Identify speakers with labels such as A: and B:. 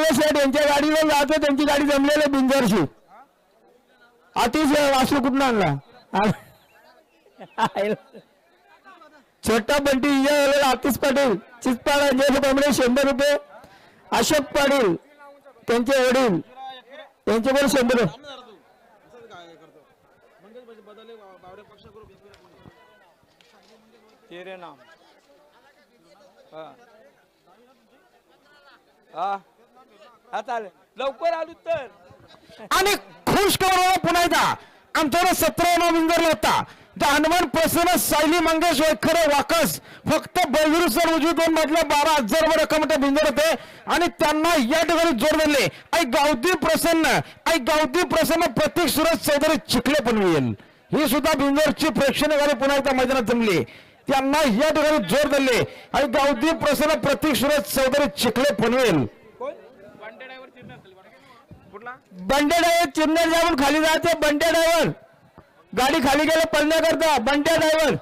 A: इंग्रज शेठ यांच्या गाडीवर जातो त्यांची गाडी जमलेली आहे बिंजरशी. अतिशय वासू कुठून आणला? छोटा बंटी विजय आतिश पाटील चितपाड अंजली बांबडे शंभर रुपये. अशोक पाटील त्यांचे वडील. त्यांचे पण शंभर रुपये.
B: तेरे नाम. हा. आता हा लवकर आलो तर.
A: आणि खुश करून पुन्हा एकदा. आमच्याकडे सतरा विंगरला होता. त्या हनुमान प्रसन्न सायली मंगेश वैखर वाकस. फक्त बळवीर सर उजवी दोन मधल्या बारा हजार वर रक्कम भिंगर भिंजर होते. आणि त्यांना या ठिकाणी जोर दिले. आई गावती प्रसन्न. आई गावती प्रसन्न प्रत्येक सुरज चौधरी चिखले पनवेल ही सुद्धा भिंगरची प्रेक्षणीय गाडी पुन्हा एकदा मैदानात जमली. त्यांना या ठिकाणी जोर दिले. आई गावती प्रसन्न प्रतीक सुरज चौधरी चिखले पनवेल
B: कुठला?
A: बंडे ड्रायव्हर चिन्ह जाऊन खाली जायचं बंडे ड्रायव्हर गाडी खाली गेलं पळण्याकरता बंड्या ड्रायव्हर